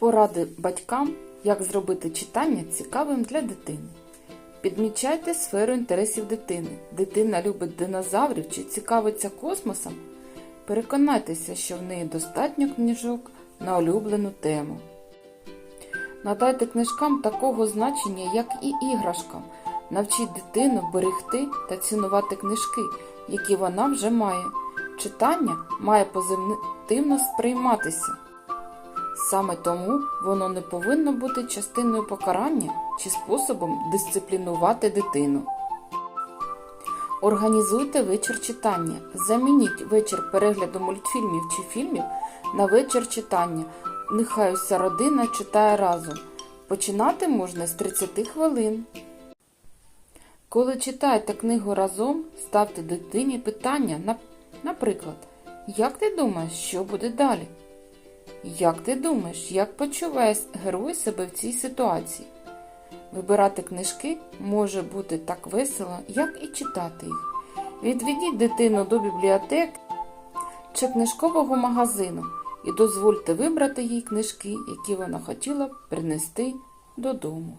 Поради батькам, як зробити читання цікавим для дитини. Підмічайте сферу інтересів дитини. Дитина любить динозаврів чи цікавиться космосом. Переконайтеся, що в неї достатньо книжок на улюблену тему. Надайте книжкам такого значення, як і іграшкам. Навчіть дитину берегти та цінувати книжки, які вона вже має. Читання має позитивно сприйматися. Саме тому воно не повинно бути частиною покарання чи способом дисциплінувати дитину. Організуйте вечір читання. Замініть вечір перегляду мультфільмів чи фільмів на вечір читання. Нехай уся родина читає разом. Починати можна з 30 хвилин. Коли читаєте книгу разом, ставте дитині питання, наприклад, як ти думаєш, що буде далі? Як ти думаєш, як почуває герой себе в цій ситуації? Вибирати книжки може бути так весело, як і читати їх. Відведіть дитину до бібліотеки чи книжкового магазину і дозвольте вибрати їй книжки, які вона хотіла б принести додому.